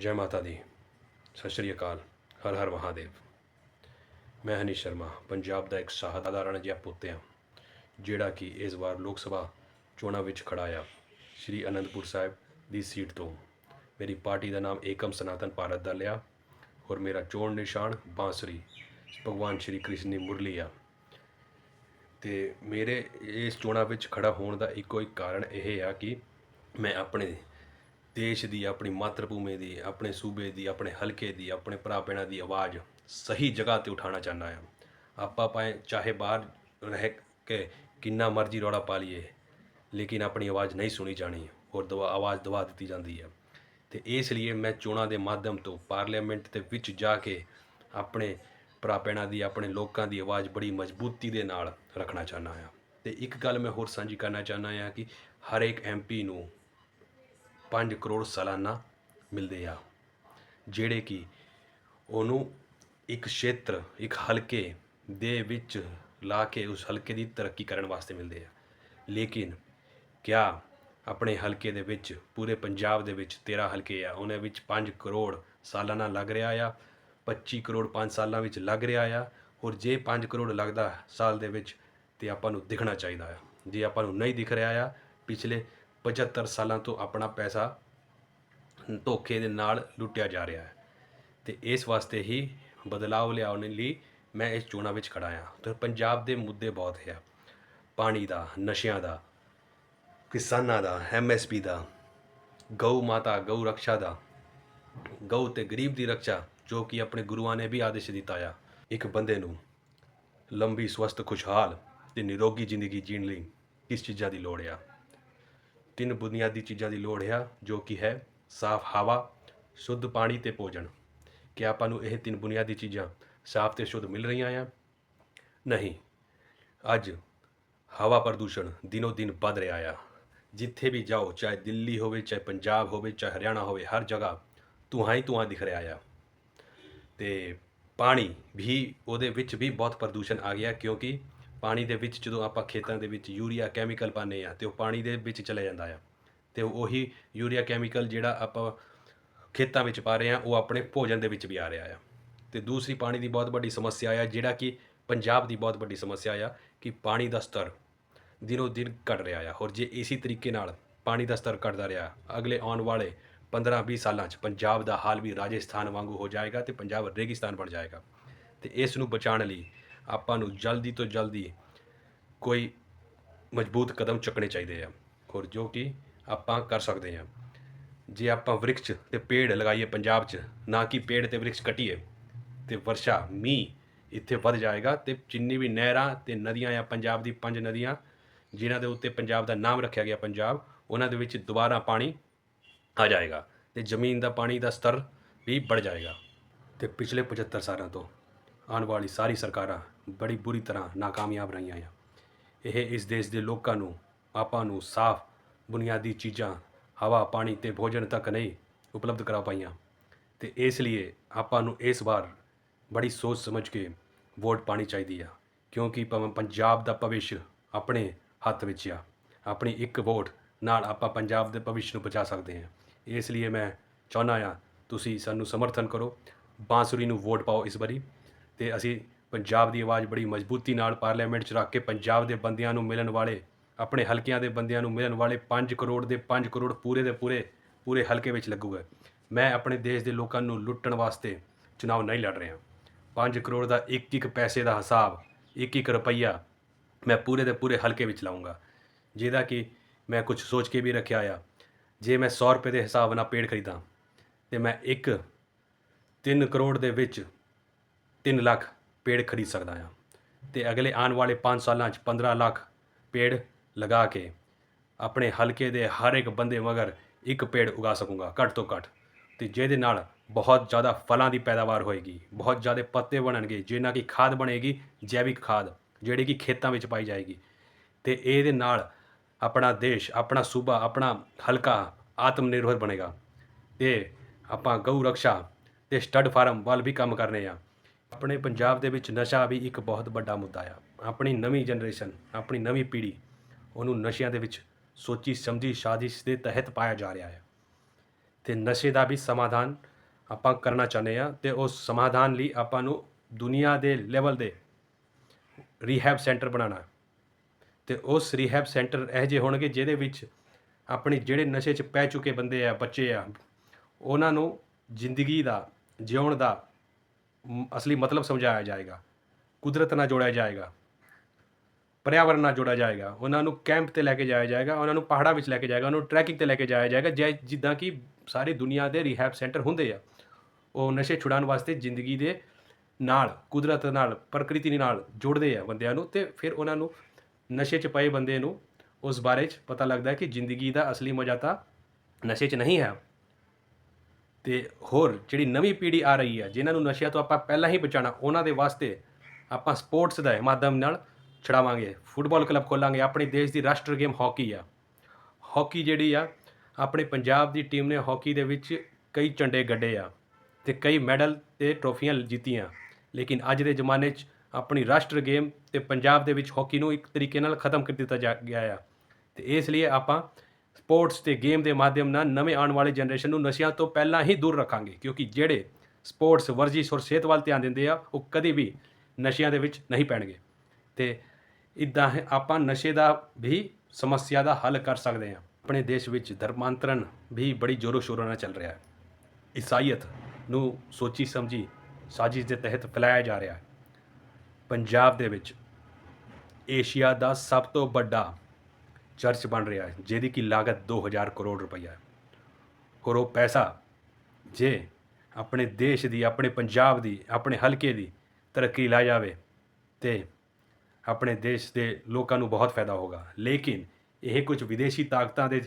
ਜੈ ਮਾਤਾ ਦੀ। ਸਤਿ ਸ਼੍ਰੀ ਅਕਾਲ। ਹਰ ਹਰ ਮਹਾਦੇਵ। ਮੈਂ ਹਨੀ ਸ਼ਰਮਾ, ਪੰਜਾਬ ਦਾ ਇੱਕ ਸਾਧਾਰਨ ਜਿਹਾ ਪੁੱਤ ਹਾਂ ਜਿਹੜਾ ਕਿ ਇਸ ਵਾਰ ਲੋਕ ਸਭਾ ਚੋਣਾਂ ਵਿੱਚ ਖੜਾ ਆ। ਸ਼੍ਰੀ ਅਨੰਦਪੁਰ ਸਾਹਿਬ ਦੀ ਸੀਟ ਤੋਂ। ਮੇਰੀ ਪਾਰਟੀ ਦਾ ਨਾਮ ਏਕਮ ਸਨਾਤਨ ਭਾਰਤ ਦਾ ਲਿਆ ਔਰ ਮੇਰਾ ਚੋਣ ਨਿਸ਼ਾਨ ਬਾਂਸਰੀ, ਭਗਵਾਨ ਸ਼੍ਰੀ ਕ੍ਰਿਸ਼ਨ ਦੀ ਮੁਰਲੀ ਆ। ਤੇ ਮੇਰੇ ਇਸ ਚੋਣਾਂ ਵਿੱਚ ਖੜਾ ਹੋਣ ਦਾ ਇੱਕੋ ਇੱਕ ਕਾਰਨ ਇਹ ਆ ਕਿ ਮੈਂ ਆਪਣੇ ਦੇਸ਼ ਦੀ, ਆਪਣੀ ਮਾਤਰ ਭੂਮੀ ਦੀ, ਆਪਣੇ ਸੂਬੇ ਦੀ, ਆਪਣੇ ਹਲਕੇ ਦੀ, ਆਪਣੇ ਭਰਾ ਭੈਣਾਂ ਦੀ ਆਵਾਜ਼ ਸਹੀ ਜਗ੍ਹਾ ਤੇ ਉਠਾਉਣਾ ਚਾਹੁੰਦਾ ਹਾਂ। ਆਪਾਂ ਭਾਵੇਂ ਚਾਹੇ ਬਾਹਰ ਰਹਿ ਕੇ ਕਿੰਨਾ ਮਰਜ਼ੀ ਰੌਲਾ ਪਾ ਲਈਏ, ਲੇਕਿਨ ਆਪਣੀ ਆਵਾਜ਼ ਨਹੀਂ ਸੁਣੀ ਜਾਣੀ ਔਰ ਦਵਾ, ਆਵਾਜ਼ ਦਵਾ ਦਿੱਤੀ ਜਾਂਦੀ ਹੈ। ਤੇ ਇਸ ਲਈ ਮੈਂ ਚੋਣਾਂ ਦੇ ਮਾਧਿਅਮ ਤੋਂ ਪਾਰਲੀਮੈਂਟ ਦੇ ਵਿੱਚ ਜਾ ਕੇ ਆਪਣੇ ਭਰਾ ਭੈਣਾਂ ਦੀ, ਆਪਣੇ ਲੋਕਾਂ ਦੀ ਆਵਾਜ਼ ਬੜੀ ਮਜ਼ਬੂਤੀ ਦੇ ਨਾਲ ਰੱਖਣਾ ਚਾਹੁੰਦਾ ਹਾਂ। ਤੇ ਇੱਕ ਗੱਲ ਮੈਂ ਹੋਰ ਸਾਂਝੀ ਕਰਨਾ ਚਾਹੁੰਦਾ ਹਾਂ ਕਿ ਹਰ ਇੱਕ ਐਮਪੀ ਨੂੰ 5 ਕਰੋੜ ਸਾਲਾਨਾ ਮਿਲਦੇ ਆ, ਜਿਹੜੇ ਕਿ ਉਹਨੂੰ ਇੱਕ ਖੇਤਰ ਇੱਕ ਹਲਕੇ ਦੇ ਵਿੱਚ ਲਾ ਕੇ ਉਸ ਹਲਕੇ ਦੀ ਤਰੱਕੀ ਕਰਨ ਵਾਸਤੇ ਮਿਲਦੇ ਆ। ਲੇਕਿਨ ਕਿਆ ਆਪਣੇ ਹਲਕੇ ਦੇ ਵਿੱਚ, ਪੂਰੇ ਪੰਜਾਬ ਦੇ ਵਿੱਚ 13 ਹਲਕੇ ਆ, ਉਹਨਾਂ ਵਿੱਚ 5 ਕਰੋੜ ਸਾਲਾਨਾ ਲੱਗ ਰਿਹਾ ਆ 25 ਕਰੋੜ 5 ਸਾਲਾਂ ਵਿੱਚ ਲੱਗ ਰਿਹਾ ਆ, ਔਰ ਜੇ 5 ਕਰੋੜ ਲੱਗਦਾ ਸਾਲ ਦੇ ਵਿੱਚ, ਤੇ ਆਪਾਂ ਨੂੰ ਦਿਖਣਾ ਚਾਹੀਦਾ ਆ। ਜੇ ਆਪਾਂ ਨੂੰ ਨਹੀਂ ਦਿਖ ਰਿਹਾ ਆ, ਪਿਛਲੇ 75 ਸਾਲਾਂ ਤੋਂ ਆਪਣਾ ਪੈਸਾ ਧੋਖੇ ਦੇ ਨਾਲ ਲੁੱਟਿਆ ਜਾ ਰਿਹਾ ਹੈ ਤੇ ਇਸ ਵਾਸਤੇ ਹੀ ਬਦਲਾਅ ਲਿਆਉਣ ਲਈ ਮੈਂ ਇਸ ਚੋਣਾਂ ਵਿੱਚ ਖੜਾ ਹਾਂ। ਤੇ ਪੰਜਾਬ ਦੇ ਮੁੱਦੇ ਬਹੁਤ ਹੈ। ਪਾਣੀ ਦਾ, ਨਸ਼ਿਆਂ ਦਾ, ਕਿਸਾਨਾਂ ਦਾ ਐਮਐਸਪੀ ਦਾ, ਗਊ ਮਾਤਾ, ਗਊ ਰੱਖਿਆ ਦਾ, ਗਊ ਤੇ ਗਰੀਬ ਦੀ ਰੱਖਿਆ ਜੋ ਕਿ ਆਪਣੇ ਗੁਰੂਆਂ ਨੇ ਵੀ ਆਦੇਸ਼ ਦਿੱਤਾ ਆ। ਇੱਕ ਬੰਦੇ ਨੂੰ ਲੰਬੀ, ਸਵਸਥ, ਖੁਸ਼ਹਾਲ ਤੇ ਨਿਰੋਗੀ ਜ਼ਿੰਦਗੀ ਜੀਣ ਲਈ ਕਿਸ ਚੀਜ਼ਾਂ ਦੀ ਲੋੜ ਆ? ਤਿੰਨ ਬੁਨਿਆਦੀ ਚੀਜ਼ਾਂ ਦੀ ਲੋੜ ਆ ਜੋ ਕਿ ਹੈ ਸਾਫ਼ ਹਵਾ, ਸ਼ੁੱਧ ਪਾਣੀ ਤੇ ਭੋਜਨ। ਕਿ ਆਪਾਂ ਨੂੰ ਇਹ ਤਿੰਨ ਬੁਨਿਆਦੀ ਚੀਜ਼ਾਂ ਸਾਫ਼ ਤੇ ਸ਼ੁੱਧ ਮਿਲ ਰਹੀਆਂ ਆ? ਨਹੀਂ। ਅੱਜ ਹਵਾ ਪ੍ਰਦੂਸ਼ਣ ਦਿਨੋ ਦਿਨ ਵੱਧ ਰਿਹਾ ਆ। ਜਿੱਥੇ ਵੀ ਜਾਓ, ਚਾਹੇ ਦਿੱਲੀ ਹੋਵੇ, ਚਾਹੇ ਪੰਜਾਬ ਹੋਵੇ, ਚਾਹੇ ਹਰਿਆਣਾ ਹੋਵੇ, ਹਰ ਜਗ੍ਹਾ ਧੂੰਆਂ ਹੀ ਧੂੰਆਂ ਦਿਖ ਰਿਹਾ ਆ। ਤੇ ਪਾਣੀ ਵੀ ਉਹਦੇ ਵਿੱਚ ਵੀ ਬਹੁਤ ਪ੍ਰਦੂਸ਼ਣ ਆ ਗਿਆ, ਕਿਉਂਕਿ ਪਾਣੀ ਦੇ ਵਿੱਚ ਜਦੋਂ ਆਪਾਂ ਖੇਤਾਂ ਦੇ ਵਿੱਚ ਯੂਰੀਆ ਕੈਮੀਕਲ ਪਾਉਂਦੇ ਆ ਤੇ ਉਹ ਪਾਣੀ ਦੇ ਵਿੱਚ ਚਲੇ ਜਾਂਦਾ ਆ, ਤੇ ਉਹੀ ਯੂਰੀਆ ਕੈਮੀਕਲ ਜਿਹੜਾ ਆਪਾਂ ਖੇਤਾਂ ਵਿੱਚ ਪਾ ਰਹੇ ਆ ਉਹ ਆਪਣੇ ਭੋਜਨ ਦੇ ਵਿੱਚ ਵੀ ਆ ਰਿਹਾ ਆ। ਤੇ ਦੂਸਰੀ ਪਾਣੀ ਦੀ ਬਹੁਤ ਵੱਡੀ ਸਮੱਸਿਆ ਆ, ਜਿਹੜਾ ਕਿ ਪੰਜਾਬ ਦੀ ਬਹੁਤ ਵੱਡੀ ਸਮੱਸਿਆ ਆ ਕਿ ਪਾਣੀ ਦਾ ਸਤਰ ਦਿਨੋ ਦਿਨ ਘਟ ਰਿਹਾ ਆ। ਔਰ ਜੇ ਇਸੇ ਤਰੀਕੇ ਨਾਲ ਪਾਣੀ ਦਾ ਸਤਰ ਘਟਦਾ ਰਿਹਾ, ਅਗਲੇ ਆਉਣ ਵਾਲੇ 15-20 ਸਾਲਾਂ 'ਚ ਪੰਜਾਬ ਦਾ ਹਾਲ ਵੀ ਰਾਜਸਥਾਨ ਵਾਂਗੂ ਹੋ ਜਾਏਗਾ ਤੇ ਪੰਜਾਬ ਰੇਗਿਸਤਾਨ ਬਣ ਜਾਏਗਾ। ਤੇ ਇਸ ਨੂੰ ਬਚਾਉਣ ਲਈ ਆਪਾਂ ਨੂੰ ਜਲਦੀ ਤੋਂ ਜਲਦੀ ਕੋਈ ਮਜ਼ਬੂਤ ਕਦਮ ਚੁੱਕਣੇ ਚਾਹੀਦੇ ਆ। ਹੋਰ ਜੋ ਕਿ ਆਪਾਂ ਕਰ ਸਕਦੇ ਹਾਂ ਜੇ ਆਪਾਂ ਵ੍ਰਿਕਸ਼ ਤੇ ਪੇੜ ਲਗਾਈਏ ਪੰਜਾਬ 'ਚ, ਨਾ ਕਿ ਪੇੜ ਤੇ ਵ੍ਰਿਕਸ਼ ਕੱਟੀਏ, ਤੇ ਵਰਸ਼ਾ, ਮੀਂਹ ਇੱਥੇ ਵੱਧ ਜਾਏਗਾ ਤੇ ਜਿੰਨੀ ਵੀ ਨਹਿਰਾਂ ਤੇ ਨਦੀਆਂ ਆ, ਪੰਜਾਬ ਦੀ ਪੰਜ ਨਦੀਆਂ, ਜਿਨ੍ਹਾਂ ਦੇ ਉੱਤੇ ਪੰਜਾਬ ਦਾ ਨਾਮ ਰੱਖਿਆ ਗਿਆ ਪੰਜਾਬ, ਉਹਨਾਂ ਦੇ ਵਿੱਚ ਦੁਬਾਰਾ ਪਾਣੀ ਆ ਜਾਏਗਾ ਤੇ ਜ਼ਮੀਨ ਦਾ ਪਾਣੀ ਦਾ ਸਤਰ ਵੀ ਵੱਧ ਜਾਏਗਾ। ਤੇ ਪਿਛਲੇ 75 ਸਾਲਾਂ ਤੋਂ ਆਉਣ ਵਾਲੀ ਸਾਰੀ ਸਰਕਾਰਾਂ ਬੜੀ ਬੁਰੀ ਤਰ੍ਹਾਂ ਨਾਕਾਮਯਾਬ ਰਹੀਆਂ ਆ। ਇਹ ਇਸ ਦੇਸ਼ ਦੇ ਲੋਕਾਂ ਨੂੰ, ਆਪਾਂ ਨੂੰ ਸਾਫ਼ ਬੁਨਿਆਦੀ ਚੀਜ਼ਾਂ, ਹਵਾ, ਪਾਣੀ ਤੇ ਭੋਜਨ ਤੱਕ ਨਹੀਂ ਉਪਲਬਧ ਕਰਾ ਪਾਈਆਂ। ਤੇ ਇਸ ਲਈ ਆਪਾਂ ਨੂੰ ਇਸ ਵਾਰ ਬੜੀ ਸੋਚ ਸਮਝ ਕੇ ਵੋਟ ਪਾਣੀ ਚਾਹੀਦੀ ਆ, ਕਿਉਂਕਿ ਭਾਵੇਂ ਪੰਜਾਬ ਦਾ ਭਵਿੱਖ ਆਪਣੇ ਹੱਥ ਵਿੱਚ ਆ, ਆਪਣੀ ਇੱਕ ਵੋਟ ਨਾਲ ਆਪਾਂ ਪੰਜਾਬ ਦੇ ਭਵਿੱਖ ਨੂੰ ਬਚਾ ਸਕਦੇ ਹਾਂ। ਇਸ ਲਈ ਮੈਂ ਚਾਹੁੰਦਾ ਆ, ਤੁਸੀਂ ਸਾਨੂੰ ਸਮਰਥਨ ਕਰੋ, ਬਾਂਸੁਰੀ ਨੂੰ ਵੋਟ ਪਾਓ ਇਸ ਵਾਰੀ। ਤੇ ਅਸੀਂ ਪੰਜਾਬ ਦੀ ਆਵਾਜ਼ ਬੜੀ ਮਜ਼ਬੂਤੀ ਨਾਲ ਪਾਰਲੀਮੈਂਟ 'ਚ ਰੱਖ ਕੇ ਪੰਜਾਬ ਦੇ ਬੰਦਿਆਂ ਨੂੰ ਮਿਲਣ ਵਾਲੇ, ਆਪਣੇ ਹਲਕਿਆਂ ਦੇ ਬੰਦਿਆਂ ਨੂੰ ਮਿਲਣ ਵਾਲੇ 5 ਕਰੋੜ ਦੇ 5 ਕਰੋੜ ਪੂਰੇ ਦੇ ਪੂਰੇ ਪੂਰੇ ਹਲਕੇ ਵਿੱਚ ਲੱਗੂਗਾ। ਮੈਂ ਆਪਣੇ ਦੇਸ਼ ਦੇ ਲੋਕਾਂ ਨੂੰ ਲੁੱਟਣ ਵਾਸਤੇ ਚੁਣਾਵ ਨਹੀਂ ਲੜ ਰਿਹਾ। 5 ਕਰੋੜ ਦਾ ਇੱਕ ਇੱਕ ਪੈਸੇ ਦਾ ਹਿਸਾਬ, ਇੱਕ ਇੱਕ ਰੁਪਈਆ ਮੈਂ ਪੂਰੇ ਦੇ ਪੂਰੇ ਹਲਕੇ ਵਿੱਚ ਲਾਉਂਗਾ ਜਿਹਦਾ ਕਿ ਮੈਂ ਕੁਝ ਸੋਚ ਕੇ ਵੀ ਰੱਖਿਆ ਆ। ਜੇ ਮੈਂ 100 ਰੁਪਏ ਦੇ ਹਿਸਾਬ ਨਾਲ ਪੇੜ ਖਰੀਦਾਂ, ਤੇ ਮੈਂ ਇੱਕ 3 ਕਰੋੜ ਦੇ ਵਿੱਚ 3 ਲੱਖ ਪੇੜ ਖਰੀਦ ਸਕਦਾ ਹਾਂ। ਤੇ ਅਗਲੇ ਆਉਣ ਵਾਲੇ 5 ਸਾਲਾਂ 'ਚ 15 ਲੱਖ ਪੇੜ ਲਗਾ ਕੇ ਆਪਣੇ ਹਲਕੇ ਦੇ ਹਰ ਇੱਕ ਬੰਦੇ ਮਗਰ ਇੱਕ ਪੇੜ ਉਗਾ ਸਕੂੰਗਾ, ਘੱਟ ਤੋਂ ਘੱਟ। ਤੇ ਜਿਹਦੇ ਨਾਲ ਬਹੁਤ ਜ਼ਿਆਦਾ ਫਲਾਂ ਦੀ ਪੈਦਾਵਾਰ ਹੋਏਗੀ, ਬਹੁਤ ਜ਼ਿਆਦਾ ਪੱਤੇ ਬਣਨਗੇ ਜਿਹਨਾਂ ਦੀ ਖਾਦ ਬਣੇਗੀ, ਜੈਵਿਕ ਖਾਦ, ਜਿਹੜੀ ਕਿ ਖੇਤਾਂ ਵਿੱਚ ਪਾਈ ਜਾਏਗੀ। ਤੇ ਇਹਦੇ ਨਾਲ ਆਪਣਾ ਦੇਸ਼, ਆਪਣਾ ਸੂਬਾ, ਆਪਣਾ ਹਲਕਾ ਆਤਮ ਨਿਰਭਰ ਬਣੇਗਾ। ਤੇ ਆਪਾਂ ਗਊ ਰੱਖਿਆ ਤੇ ਸਟੱਡ ਫਾਰਮ ਵੱਲ ਵੀ ਕੰਮ ਕਰਨੇ ਆ। ਆਪਣੇ ਪੰਜਾਬ ਦੇ ਵਿੱਚ ਨਸ਼ਾ ਵੀ ਇੱਕ ਬਹੁਤ ਵੱਡਾ ਮੁੱਦਾ ਆ। ਆਪਣੀ ਨਵੀਂ ਜਨਰੇਸ਼ਨ, ਆਪਣੀ ਨਵੀਂ ਪੀੜ੍ਹੀ, ਉਹਨੂੰ ਨਸ਼ਿਆਂ ਦੇ ਵਿੱਚ ਸੋਚੀ ਸਮਝੀ ਸਾਜ਼ਿਸ਼ ਦੇ ਤਹਿਤ ਪਾਇਆ ਜਾ ਰਿਹਾ ਹੈ ਤੇ ਨਸ਼ੇ ਦਾ ਵੀ ਸਮਾਧਾਨ ਆਪਾਂ ਕਰਨਾ ਚਾਹੁੰਦੇ ਆ ਤੇ ਉਸ ਸਮਾਧਾਨ ਲਈ ਆਪਾਂ ਨੂੰ ਦੁਨੀਆ ਦੇ ਲੈਵਲ ਦੇ ਰੀਹੈਬ ਸੈਂਟਰ ਬਣਾਉਣਾ ਤੇ ਉਸ ਰੀਹੈਬ ਸੈਂਟਰ ਇਹ ਜਿਹੇ ਹੋਣਗੇ ਜਿਹਦੇ ਵਿੱਚ ਆਪਣੇ ਜਿਹੜੇ ਨਸ਼ੇ 'ਚ ਪੈ ਚੁੱਕੇ ਬੰਦੇ ਆ, ਬੱਚੇ ਆ, ਉਹਨਾਂ ਨੂੰ ਜ਼ਿੰਦਗੀ ਦਾ, ਜਿਉਣ ਦਾ ਅਸਲੀ ਮਤਲਬ ਸਮਝਾਇਆ ਜਾਏਗਾ। ਕੁਦਰਤ ਨਾਲ ਜੋੜਿਆ ਜਾਏਗਾ। ਪਰਿਆਵਰਨ ਨਾਲ ਜੋੜਿਆ ਜਾਏਗਾ। ਉਹਨਾਂ ਨੂੰ ਕੈਂਪ ਤੇ ਲੈ ਕੇ ਜਾਇਆ ਜਾਏਗਾ, ਉਹਨਾਂ ਨੂੰ ਪਹਾੜਾਂ ਵਿੱਚ ਲੈ ਕੇ ਜਾਏਗਾ, ਉਹਨਾਂ ਨੂੰ ਟਰੈਕਿੰਗ ਤੇ ਲੈ ਕੇ ਜਾਇਆ ਜਾਏਗਾ, ਜੈ, ਜਿੱਦਾਂ ਕਿ ਸਾਰੀ ਦੁਨੀਆ ਦੇ ਰੀਹੈਬ ਸੈਂਟਰ ਹੁੰਦੇ ਆ। ਉਹ ਨਸ਼ੇ ਛੁਡਾਉਣ ਵਾਸਤੇ ਜ਼ਿੰਦਗੀ ਦੇ ਨਾਲ, ਕੁਦਰਤ ਨਾਲ, ਪ੍ਰਕਿਰਤੀ ਨਾਲ ਜੋੜਦੇ ਆ ਬੰਦਿਆਂ ਨੂੰ ਤੇ ਫਿਰ ਉਹਨਾਂ ਨੂੰ ਨਸ਼ੇ 'ਚ ਪਏ ਬੰਦੇ ਨੂੰ ਉਸ ਬਾਰੇ 'ਚ ਪਤਾ ਲੱਗਦਾ ਕਿ ਜ਼ਿੰਦਗੀ ਦਾ ਅਸਲੀ ਮਜ਼ਾ ਤਾਂ ਨਸ਼ੇ 'ਚ ਨਹੀਂ ਹੈ। ਤੇ ਹੋਰ ਜਿਹੜੀ ਨਵੀਂ ਪੀੜ੍ਹੀ ਆ ਰਹੀ ਹੈ ਜਿਨ੍ਹਾਂ ਨੂੰ ਨਸ਼ਿਆਂ ਤੋਂ ਆਪਾਂ ਪਹਿਲਾਂ ਹੀ ਬਚਾਉਣਾ, ਉਹਨਾਂ ਦੇ ਵਾਸਤੇ ਆਪਾਂ ਸਪੋਰਟਸ ਦਾ ਮਾਧਿਅਮ ਨਾਲ ਛਡਾਵਾਂਗੇ। Football club ਖੋਲਾਂਗੇ। ਆਪਣੇ ਦੇਸ਼ ਦੀ ਰਾਸ਼ਟਰ ਗੇਮ ਹਾਕੀ ਆ। ਹਾਕੀ ਜਿਹੜੀ ਆ, ਆਪਣੇ ਪੰਜਾਬ ਦੀ ਟੀਮ ਨੇ ਹਾਕੀ ਦੇ ਵਿੱਚ ਕਈ ਝੰਡੇ ਗੱਡੇ ਆ ਤੇ ਕਈ ਮੈਡਲ ਤੇ ਟਰੋਫੀਆਂ ਜਿੱਤੀਆਂ। ਲੇਕਿਨ ਅੱਜ ਦੇ ਜ਼ਮਾਨੇ 'ਚ ਆਪਣੀ ਰਾਸ਼ਟਰ ਗੇਮ ਤੇ ਪੰਜਾਬ ਦੇ ਵਿੱਚ ਹਾਕੀ ਨੂੰ ਇੱਕ ਤਰੀਕੇ ਨਾਲ ਖਤਮ ਕਰ ਦਿੱਤਾ ਜਾ ਗਿਆ ਆ। ਤੇ ਇਸ ਲਈ ਆਪਾਂ ਸਪੋਰਟਸ ਤੇ ਗੇਮ ਦੇ ਮਾਧਿਅਮ ਨਾਲ ਨਵੇਂ ਆਉਣ ਵਾਲੇ ਜਨਰੇਸ਼ਨ ਨੂੰ ਨਸ਼ਿਆਂ ਤੋਂ ਪਹਿਲਾਂ ਹੀ ਦੂਰ ਰੱਖਾਂਗੇ, ਕਿਉਂਕਿ ਜਿਹੜੇ ਸਪੋਰਟਸ ਵਰਜਿਸ਼ ਔਰ ਸਿਹਤ ਵੱਲ ਧਿਆਨ ਦਿੰਦੇ ਆ, ਉਹ ਕਦੇ ਵੀ ਨਸ਼ਿਆਂ ਦੇ ਵਿੱਚ ਨਹੀਂ ਪੈਣਗੇ। ਤੇ ਇਦਾਂ ਆਪਾਂ ਨਸ਼ੇ ਦਾ ਵੀ ਸਮੱਸਿਆ ਦਾ ਹੱਲ ਕਰ ਸਕਦੇ ਹਾਂ। ਆਪਣੇ ਦੇਸ਼ ਵਿੱਚ ਧਰਮਾਂਤਰਨ ਵੀ ਬੜੀ ਜ਼ੋਰੋ ਸ਼ੋਰਾਂ ਨਾਲ ਚੱਲ ਰਿਹਾ ਹੈ। ਈਸਾਈਅਤ ਨੂੰ ਸੋਚੀ ਸਮਝੀ ਸਾਜ਼ਿਸ਼ ਦੇ ਤਹਿਤ ਫੈਲਾਇਆ ਜਾ ਰਿਹਾ ਹੈ। ਪੰਜਾਬ ਦੇ ਵਿੱਚ ਏਸ਼ੀਆ ਦਾ ਸਭ ਤੋਂ ਵੱਡਾ ਚਰਚ ਬਣ ਰਿਹਾ ਹੈ, ਜਿਹਦੀ ਕੀ ਲਾਗਤ 2000 ਕਰੋੜ ਰੁਪਈਆ ਹੈ। ਔਰ ਉਹ ਪੈਸਾ ਜੇ ਆਪਣੇ ਦੇਸ਼ ਦੀ, ਆਪਣੇ ਪੰਜਾਬ ਦੀ, ਆਪਣੇ ਹਲਕੇ ਦੀ ਤਰੱਕੀ ਲਾ ਜਾਵੇ, ਤੇ ਆਪਣੇ ਦੇਸ਼ ਦੇ ਲੋਕਾਂ ਨੂੰ ਬਹੁਤ ਫਾਇਦਾ ਹੋਗਾ ਲੇਕਿਨ ਇਹ ਕੁਝ ਵਿਦੇਸ਼ੀ ਤਾਕਤਾਂ ਦੇ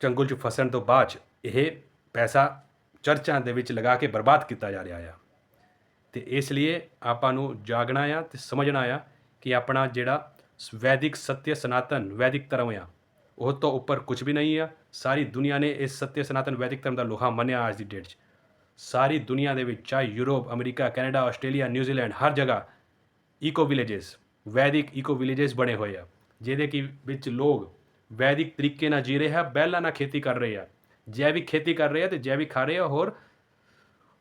ਚੰਗੁਲ 'ਚ ਫਸਣ ਤੋਂ ਬਾਅਦ 'ਚ ਇਹ ਪੈਸਾ ਚਰਚਾਂ ਦੇ ਵਿੱਚ ਲਗਾ ਕੇ ਬਰਬਾਦ ਕੀਤਾ ਜਾ ਰਿਹਾ ਆ। ਤੇ ਇਸ ਲਈ ਆਪਾਂ ਨੂੰ ਜਾਗਣਾ ਆ ਤੇ ਸਮਝਣਾ ਆ ਕਿ ਆਪਣਾ ਜਿਹੜਾ ਵੈਦਿਕ ਸਤਿਅ ਸਨਾਤਨ, ਵੈਦਿਕ ਧਰਮ ਆ ਉਹ ਤੋਂ ਉੱਪਰ ਕੁਝ ਵੀ ਨਹੀਂ ਆ। ਸਾਰੀ ਦੁਨੀਆ ਨੇ ਇਸ ਸੱਤੇ ਸਨਾਤਨ ਵੈਦਿਕ ਧਰਮ ਦਾ ਲੋਹਾ ਮੰਨਿਆ ਅੱਜ ਦੀ ਡੇਟ 'ਚ। ਸਾਰੀ ਦੁਨੀਆ ਦੇ ਵਿੱਚ ਚਾਹੇ Europe, America, Canada, Australia New Zealand ਹਰ ਜਗ੍ਹਾ eco villages Vedic eco villages ਬਣੇ ਹੋਏ ਆ, ਜਿਹਦੇ ਕਿ ਵਿੱਚ ਲੋਕ ਵੈਦਿਕ ਤਰੀਕੇ ਨਾਲ ਜੀ ਰਹੇ ਆ ਬੈਲਾਂ ਨਾਲ ਖੇਤੀ ਕਰ ਰਹੇ ਆ। ਜੈਵਿਕ ਖੇਤੀ ਕਰ ਰਹੇ ਆ ਤੇ ਜੈਵਿਕ ਖਾ ਰਹੇ ਆ, ਹੋਰ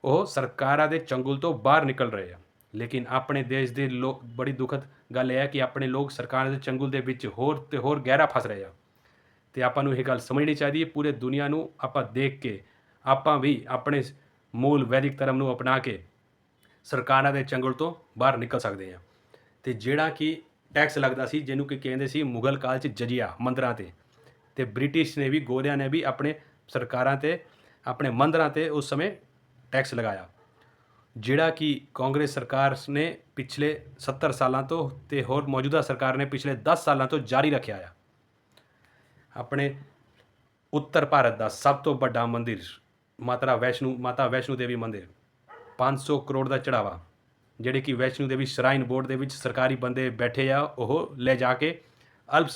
ਉਹ ਸਰਕਾਰਾਂ ਦੇ ਚੰਗੁਲ ਤੋਂ ਬਾਹਰ ਨਿਕਲ ਰਹੇ ਆ। ਲੇਕਿਨ ਆਪਣੇ ਦੇਸ਼ ਦੇ ਲੋਕ ਬੜੀ ਦੁਖਦ ਗੱਲ ਇਹ ਹੈ ਕਿ ਆਪਣੇ ਲੋਕ ਸਰਕਾਰਾਂ ਦੇ ਚੰਗੁਲ ਦੇ ਵਿੱਚ ਹੋਰ ਤੇ ਹੋਰ ਗਹਿਰਾ ਫਸ ਰਹੇ ਆ। ਤੇ ਆਪਾਂ ਨੂੰ ਇਹ ਗੱਲ ਸਮਝਣੀ ਚਾਹੀਦੀ ਹੈ, ਪੂਰੇ ਦੁਨੀਆ ਨੂੰ ਆਪਾਂ ਦੇਖ ਕੇ, ਆਪਾਂ ਵੀ ਆਪਣੇ ਮੂਲ ਵੈਦਿਕ ਧਰਮ ਨੂੰ ਅਪਣਾ ਕੇ ਸਰਕਾਰਾਂ ਦੇ ਚੰਗਲ ਤੋਂ ਬਾਹਰ ਨਿਕਲ ਸਕਦੇ ਹਾਂ। ਤੇ ਜਿਹੜਾ ਕਿ ਟੈਕਸ ਲੱਗਦਾ ਸੀ, ਜਿਹਨੂੰ ਕਿ ਕਹਿੰਦੇ ਸੀ ਮੁਗਲ ਕਾਲ 'ਚ ਜਜੀਆ ਮੰਦਰਾਂ ਤੇ ਤੇ ਬ੍ਰਿਟਿਸ਼ ਨੇ ਵੀ, ਗੋਰਿਆਂ ਨੇ ਵੀ ਆਪਣੇ ਸਰਕਾਰਾਂ ਤੇ, ਆਪਣੇ ਮੰਦਰਾਂ ਤੇ ਉਸ ਸਮੇਂ ਟੈਕਸ ਲਗਾਇਆ। ਜਿਹੜਾ ਕਿ ਕਾਂਗਰਸ ਸਰਕਾਰ ਨੇ ਪਿਛਲੇ 70 ਸਾਲਾਂ ਤੋਂ ਤੇ ਹੋਰ ਮੌਜੂਦਾ ਸਰਕਾਰ ਨੇ ਪਿਛਲੇ 10 ਸਾਲਾਂ ਤੋਂ ਜਾਰੀ ਰੱਖਿਆ ਆ। ਆਪਣੇ ਉੱਤਰ ਭਾਰਤ ਦਾ ਸਭ ਤੋਂ ਵੱਡਾ ਮੰਦਿਰ, ਮਾਤਾ ਵੈਸ਼ਨੂ ਮਾਤਾ ਵੈਸ਼ਨੂ ਦੇਵੀ ਮੰਦਿਰ 500 ਕਰੋੜ ਦਾ ਚੜਾਵਾ ਜਿਹੜੇ ਕਿ ਵੈਸ਼ਨੂ ਦੇਵੀ ਸ਼ਰਾਈਨ ਬੋਰਡ ਦੇ ਵਿੱਚ ਸਰਕਾਰੀ ਬੰਦੇ ਬੈਠੇ ਆ, ਉਹ ਲੈ ਜਾ ਕੇ ਅਲਪ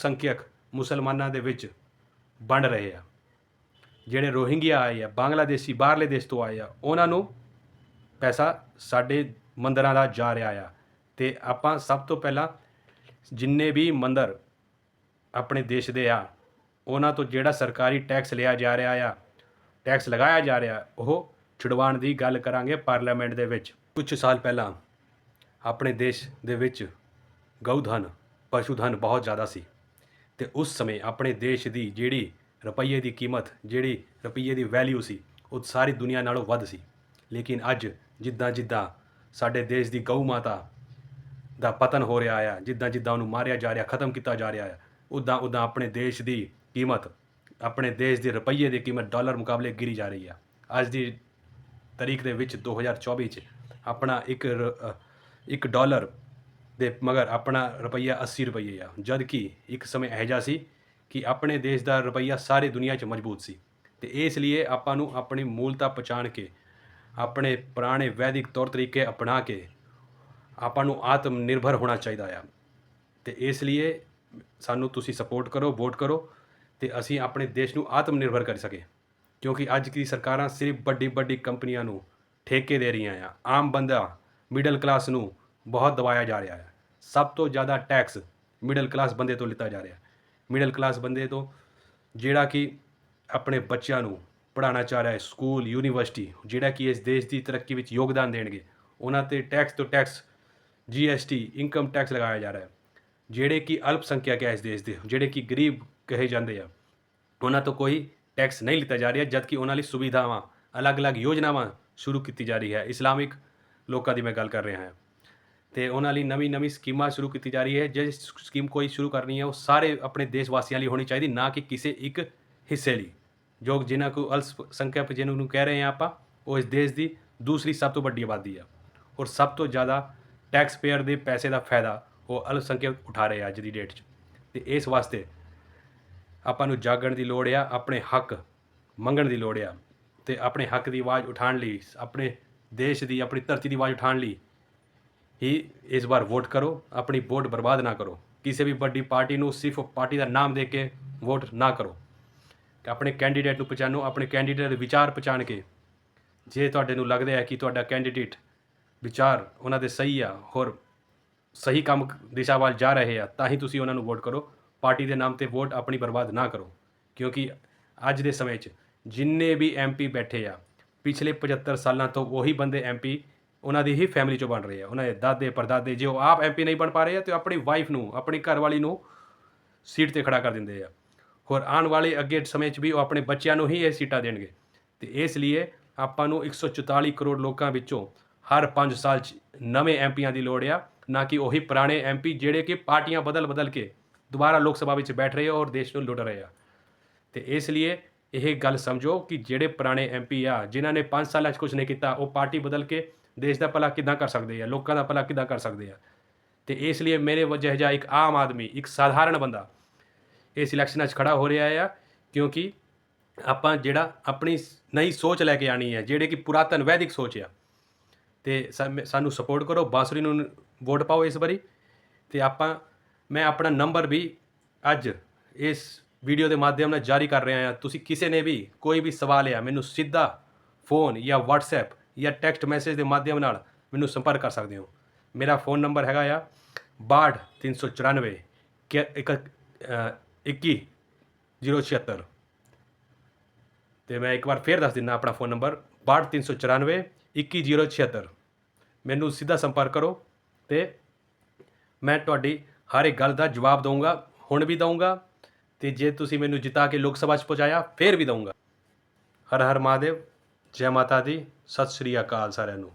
ਮੁਸਲਮਾਨਾਂ ਦੇ ਵਿੱਚ ਵੰਡ ਰਹੇ ਆ। ਜਿਹੜੇ ਰੋਹਿੰਗਿਆ ਆਏ ਆ, ਬੰਗਲਾਦੇਸ਼ੀ ਬਾਹਰਲੇ ਦੇਸ਼ ਤੋਂ ਆਏ ਆ, ਉਹਨਾਂ ਨੂੰ ਪੈਸਾ ਸਾਡੇ ਮੰਦਰਾਂ ਦਾ ਜਾ ਰਿਹਾ ਆ। ਤੇ ਆਪਾਂ ਸਭ ਤੋਂ ਪਹਿਲਾਂ ਜਿੰਨੇ ਵੀ ਮੰਦਰ ਆਪਣੇ ਦੇਸ਼ ਦੇ ਆ ਉਹਨਾਂ ਤੋਂ ਜਿਹੜਾ ਸਰਕਾਰੀ ਟੈਕਸ ਲਿਆ ਜਾ ਰਿਹਾ ਆ, ਟੈਕਸ ਲਗਾਇਆ ਜਾ ਰਿਹਾ, ਉਹ ਛੁਡਵਾਉਣ ਦੀ ਗੱਲ ਕਰਾਂਗੇ ਪਾਰਲੀਮੈਂਟ ਦੇ ਵਿੱਚ। ਕੁਝ ਸਾਲ ਪਹਿਲਾਂ ਆਪਣੇ ਦੇਸ਼ ਦੇ ਵਿੱਚ ਗਊਧਨ ਪਸ਼ੂ ਧਨ ਬਹੁਤ ਜ਼ਿਆਦਾ ਸੀ ਤੇ ਉਸ ਸਮੇਂ ਆਪਣੇ ਦੇਸ਼ ਦੀ ਜਿਹੜੀ ਰੁਪਈਏ ਦੀ ਕੀਮਤ, ਜਿਹੜੀ ਰੁਪਈਏ ਦੀ ਵੈਲਿਊ ਸੀ, ਉਹ ਸਾਰੀ ਦੁਨੀਆ ਨਾਲੋਂ ਵੱਧ ਸੀ। ਲੇਕਿਨ ਅੱਜ ਜਿੱਦਾਂ ਜਿੱਦਾਂ ਸਾਡੇ ਦੇਸ਼ ਦੀ ਗਊ ਮਾਤਾ ਦਾ ਪਤਨ ਹੋ ਰਿਹਾ ਆ, ਜਿੱਦਾਂ ਜਿੱਦਾਂ ਉਹਨੂੰ ਮਾਰਿਆ ਜਾ ਰਿਹਾ, ਖਤਮ ਕੀਤਾ ਜਾ ਰਿਹਾ ਆ ਉਦਾਂ ਉਦਾਂ ਆਪਣੇ ਦੇਸ਼ ਦੀ ਕੀਮਤ ਆਪਣੇ ਦੇਸ਼ ਦੇ ਰੁਪਈਏ ਦੀ ਕੀਮਤ ਡਾਲਰ ਮੁਕਾਬਲੇ ਗਿਰੀ ਜਾ ਰਹੀ ਆ। ਅੱਜ ਦੀ ਤਰੀਕ ਦੇ ਵਿੱਚ 2024 ਚ ਆਪਣਾ ਇੱਕ ਰ- ਇੱਕ ਡਾਲਰ ਦੇ ਮਗਰ ਆਪਣਾ ਰੁਪਈਆ 80 ਰੁਪਈਏ ਆ। ਜਦ ਕਿ ਇੱਕ ਸਮੇਂ ਇਹੋ ਜਿਹਾ ਸੀ ਕਿ ਆਪਣੇ ਦੇਸ਼ ਦਾ ਰੁਪਈਆ ਸਾਰੀ ਦੁਨੀਆ 'ਚ ਮਜ਼ਬੂਤ ਸੀ। ਤੇ ਇਸ ਲਈ ਆਪਾਂ ਨੂੰ ਆਪਣੀ ਮੂਲਤਾ ਪਛਾਣ ਕੇ, ਆਪਣੇ ਪੁਰਾਣੇ ਵੈਦਿਕ ਤੌਰ ਤਰੀਕੇ ਅਪਣਾ ਕੇ ਆਪਾਂ ਨੂੰ ਆਤਮ ਨਿਰਭਰ ਹੋਣਾ ਚਾਹੀਦਾ ਆ। ਤੇ ਇਸ ਲਈ ਸਾਨੂੰ ਤੁਸੀਂ ਸਪੋਰਟ ਕਰੋ ਵੋਟ ਕਰੋ। ਤੇ ਅਸੀਂ ਆਪਣੇ ਦੇਸ਼ ਨੂੰ ਆਤਮ ਨਿਰਭਰ ਕਰ ਸਕੇ ਕਿਉਂਕਿ ਅੱਜ ਦੀ ਸਰਕਾਰਾਂ ਸਿਰਫ ਵੱਡੀ ਵੱਡੀ ਕੰਪਨੀਆਂ ਨੂੰ ਠੇਕੇ ਦੇ ਰਹੀਆਂ ਆ। ਆਮ ਬੰਦਾ ਮਿਡਲ ਕਲਾਸ ਨੂੰ ਬਹੁਤ ਦਬਾਇਆ ਜਾ ਰਿਹਾ ਹੈ ਸਭ ਤੋਂ ਜ਼ਿਆਦਾ ਟੈਕਸ ਮਿਡਲ ਕਲਾਸ ਬੰਦੇ ਤੋਂ ਲਿੱਤਾ ਜਾ ਰਿਹਾ। ਮਿਡਲ ਕਲਾਸ ਬੰਦੇ ਤੋਂ ਜਿਹੜਾ ਕਿ ਆਪਣੇ ਬੱਚਿਆਂ ਨੂੰ ਪੜ੍ਹਾਉਣਾ ਚਾਹ ਰਿਹਾ ਹੈ ਸਕੂਲ ਯੂਨੀਵਰਸਿਟੀ ਜਿਹੜਾ ਕਿ ਇਸ ਦੇਸ਼ ਦੀ ਤਰੱਕੀ ਵਿੱਚ ਯੋਗਦਾਨ ਦੇਣਗੇ, ਉਹਨਾਂ ਤੇ ਟੈਕਸ ਤੋਂ ਟੈਕਸ ਜੀਐਸਟੀ ਇਨਕਮ ਟੈਕਸ ਲਗਾਇਆ ਜਾ ਰਿਹਾ ਹੈ। ਜਿਹੜੇ ਕਿ ਅਲਪ ਸੰਖਿਅਕ ਹੈ ਇਸ ਦੇਸ਼ ਦੇ, ਜਿਹੜੇ ਕਿ ਗਰੀਬ ਕਹੇ ਜਾਂਦੇ ਆ। ਉਹਨਾਂ ਤੋਂ ਕੋਈ ਟੈਕਸ ਨਹੀਂ ਲਿੱਤਾ ਜਾ ਰਿਹਾ, ਜਦਕਿ ਉਹਨਾਂ ਲਈ ਸੁਵਿਧਾਵਾਂ, ਅਲੱਗ-ਅਲੱਗ ਯੋਜਨਾਵਾਂ ਸ਼ੁਰੂ ਕੀਤੀ ਜਾ ਰਹੀ ਹੈ। ਇਸਲਾਮਿਕ ਲੋਕਾਂ ਦੀ ਮੈਂ ਗੱਲ ਕਰ ਰਿਹਾ ਹਾਂ। ਤੇ ਉਹਨਾਂ ਲਈ ਨਵੀਂ-ਨਵੀਂ ਸਕੀਮਾਂ ਸ਼ੁਰੂ ਕੀਤੀ ਜਾ ਰਹੀ ਹੈ। ਜੇ ਸਕੀਮ ਕੋਈ ਸ਼ੁਰੂ ਕਰਨੀ ਹੈ, ਉਹ ਸਾਰੇ ਆਪਣੇ ਦੇਸ਼ ਵਾਸੀਆਂ ਲਈ ਹੋਣੀ ਚਾਹੀਦੀ, ਨਾ ਕਿ ਕਿਸੇ ਇੱਕ ਹਿੱਸੇ ਲਈ। ਜੋ ਜਿਨ੍ਹਾਂ ਕੋ ਅਲਪ ਸੰਖਿਅਕ ਜਿਹਨਾਂ ਨੂੰ ਕਹਿ ਰਹੇ ਹਾਂ ਆਪਾਂ, ਉਹ ਇਸ ਦੇਸ਼ ਦੀ ਦੂਸਰੀ ਸਭ ਤੋਂ ਵੱਡੀ ਆਬਾਦੀ ਆ। ਔਰ ਸਭ ਤੋਂ ਜ਼ਿਆਦਾ ਟੈਕਸ ਪੇਅਰ ਦੇ ਪੈਸੇ ਦਾ ਫਾਇਦਾ ਉਹ ਅਲਪ ਸੰਖਿਅਕ ਉਠਾ ਰਹੇ ਆ ਅੱਜ ਦੀ ਡੇਟ 'ਚ। ਤੇ ਇਸ ਵਾਸਤੇ ਆਪਾਂ ਨੂੰ ਜਾਗਣ ਦੀ ਲੋੜ ਆ, ਆਪਣੇ ਹੱਕ ਮੰਗਣ ਦੀ ਲੋੜ ਆ ਤੇ ਆਪਣੇ ਹੱਕ ਦੀ ਆਵਾਜ਼ ਉਠਾਉਣ ਲਈ, ਆਪਣੇ ਦੇਸ਼ ਦੀ, ਆਪਣੀ ਧਰਤੀ ਦੀ ਆਵਾਜ਼ ਉਠਾਉਣ ਲਈ ਹੀ ਇਸ ਵਾਰ ਵੋਟ ਕਰੋ, ਆਪਣੀ ਵੋਟ ਬਰਬਾਦ ਨਾ ਕਰੋ। ਕਿਸੇ ਵੀ ਵੱਡੀ ਪਾਰਟੀ ਨੂੰ ਸਿਰਫ ਪਾਰਟੀ ਦਾ ਨਾਮ ਦੇ ਕੇ ਵੋਟ ਨਾ ਕਰੋ। ਕਿ ਆਪਣੇ ਕੈਂਡੀਡੇਟ ਨੂੰ ਪਛਾਣੋ, ਆਪਣੇ ਕੈਂਡੀਡੇਟ ਦੇ ਵਿਚਾਰ ਪਛਾਣ ਕੇ। ਜੇ ਤੁਹਾਡੇ ਨੂੰ ਲੱਗਦਾ ਹੈ ਕਿ ਤੁਹਾਡਾ ਕੈਂਡੀਡੇਟ ਵਿਚਾਰ ਉਹਨਾਂ ਦੇ ਸਹੀ ਆ, ਹੋਰ ਸਹੀ ਕੰਮ ਦਿਸ਼ਾ ਵੱਲ ਜਾ ਰਹੇ ਆ, ਤਾਂ ਹੀ ਤੁਸੀਂ ਉਹਨਾਂ ਨੂੰ ਵੋਟ ਕਰੋ। ਪਾਰਟੀ ਦੇ ਨਾਮ ਤੇ ਵੋਟ ਆਪਣੀ ਬਰਬਾਦ ਨਾ ਕਰੋ। ਕਿਉਂਕਿ ਅੱਜ ਦੇ ਸਮੇਂ 'ਚ ਜਿੰਨੇ ਵੀ ਐਮਪੀ ਬੈਠੇ ਆ, ਪਿਛਲੇ 75 ਸਾਲਾਂ ਤੋਂ ਉਹੀ ਬੰਦੇ ਐਮਪੀ ਉਹਨਾਂ ਦੀ ਹੀ ਫੈਮਿਲੀ ਚੋਂ ਬਣ ਰਹੇ ਆ। ਉਹਨਾਂ ਦੇ ਦਾਦੇ ਪਰਦਾਦੇ ਜੇ ਉਹ ਆਪ ਐਮਪੀ ਨਹੀਂ ਬਣ ਪਾ ਰਹੇ ਆ ਤੇ ਆਪਣੀ ਵਾਈਫ ਨੂੰ, ਆਪਣੀ ਘਰਵਾਲੀ ਨੂੰ ਸੀਟ ਤੇ ਖੜਾ ਕਰ ਦਿੰਦੇ ਆ। ਹੋਰ ਆਉਣ ਵਾਲੇ ਅੱਗੇ ਸਮੇਂ 'ਚ ਵੀ ਉਹ ਆਪਣੇ ਬੱਚਿਆਂ ਨੂੰ ਹੀ ਇਹ ਸੀਟਾਂ ਦੇਣਗੇ। ਤੇ ਇਸ ਲਈ ਆਪਾਂ ਨੂੰ 144 ਕਰੋੜ ਲੋਕਾਂ ਵਿੱਚੋਂ ਹਰ 5 ਸਾਲ 'ਚ ਨਵੇਂ ਐਮਪੀਆਂ ਦੀ ਲੋੜ ਆ। ਨਾ ਕਿ ਉਹੀ ਪੁਰਾਣੇ ਐਮਪੀ ਜਿਹੜੇ ਕਿ ਪਾਰਟੀਆਂ ਬਦਲ-ਬਦਲ ਕੇ ਦੁਬਾਰਾ ਲੋਕ ਸਭਾ ਵਿੱਚ ਬੈਠ ਰਹੇ ਆ ਔਰ ਦੇਸ਼ ਨੂੰ ਲੁੱਟ ਰਹੇ ਆ। ਤੇ ਇਸ ਲਈ ਇਹ ਗੱਲ ਸਮਝੋ ਕਿ ਜਿਹੜੇ ਪੁਰਾਣੇ ਐਮਪੀ ਆ, ਜਿਨ੍ਹਾਂ ਨੇ 5 ਸਾਲਾਂ 'ਚ ਕੁਝ ਨਹੀਂ ਕੀਤਾ, ਉਹ ਪਾਰਟੀ ਬਦਲ ਕੇ ਦੇਸ਼ ਦਾ ਭਲਾ ਕਿੱਦਾਂ ਕਰ ਸਕਦੇ ਆ, ਲੋਕਾਂ ਦਾ ਭਲਾ ਕਿੱਦਾਂ ਕਰ ਸਕਦੇ ਆ। ਤੇ ਇਸ ਲਈ ਮੇਰੇ ਵਜ੍ਹਾ ਜਿਹਾ ਇੱਕ ਆਮ ਆਦਮੀ, ਇੱਕ ਸਾਧਾਰਨ ਬੰਦਾ ਇਸ ਇਲੈਕਸ਼ਨਾਂ 'ਚ ਖੜਾ ਹੋ ਰਿਹਾ ਆ, ਕਿਉਂਕਿ ਆਪਾਂ ਜਿਹੜਾ ਆਪਣੀ ਨਈ ਸੋਚ ਲੈ ਕੇ ਆਣੀ ਹੈ ਜਿਹੜੇ ਕਿ ਪੁਰਾਤਨ ਵੈਦਿਕ ਸੋਚ ਆ। ਤੇ ਸਾਨੂੰ ਸਪੋਰਟ ਕਰੋ, ਬਾਂਸੁਰੀ ਨੂੰ ਵੋਟ ਪਾਓ ਇਸ ਵਾਰੀ। ਤੇ ਆਪਾਂ ਮੈਂ ਆਪਣਾ ਨੰਬਰ ਵੀ ਅੱਜ ਇਸ ਵੀਡੀਓ ਦੇ ਮਾਧਿਅਮ ਨਾਲ ਜਾਰੀ ਕਰ ਰਿਹਾ ਹਾਂ। ਤੁਸੀਂ ਕਿਸੇ ਨੇ ਵੀ ਕੋਈ ਵੀ ਸਵਾਲ ਆ ਮੈਨੂੰ ਸਿੱਧਾ ਫੋਨ ਜਾਂ WhatsApp ਜਾਂ ਟੈਕਸਟ ਮੈਸੇਜ ਦੇ ਮਾਧਿਅਮ ਨਾਲ ਮੈਨੂੰ ਸੰਪਰਕ ਕਰ ਸਕਦੇ ਹੋ। ਮੇਰਾ ਫੋਨ ਨੰਬਰ ਹੈਗਾ ਆ 62394 ਕਿ- ਇੱਕ ਅ, 21 076 ਤੇ ਮੈਂ ਇੱਕ ਵਾਰ ਫੇਰ ਦੱਸ ਦਿੰਦਾ ਆਪਣਾ ਫੋਨ ਨੰਬਰ 62394 21076 ਮੈਨੂੰ ਸਿੱਧਾ ਸੰਪਰਕ ਕਰੋ ਤੇ ਮੈਂ ਤੁਹਾਡੀ ਹਰ ਇੱਕ ਗੱਲ ਦਾ ਜਵਾਬ ਦਊਂਗਾ, ਹੁਣ ਵੀ ਦਊਂਗਾ ਤੇ ਜੇ ਤੁਸੀਂ ਮੈਨੂੰ ਜਿਤਾ ਕੇ ਲੋਕ ਸਭਾ 'ਚ ਪਹੁੰਚਾਇਆ, ਫੇਰ ਵੀ ਦਊਂਗਾ। ਹਰ ਹਰ ਮਹਾਦੇਵ, ਜੈ ਮਾਤਾ ਦੀ, ਸਤਿ ਸ਼੍ਰੀ ਅਕਾਲ ਸਾਰਿਆਂ ਨੂੰ।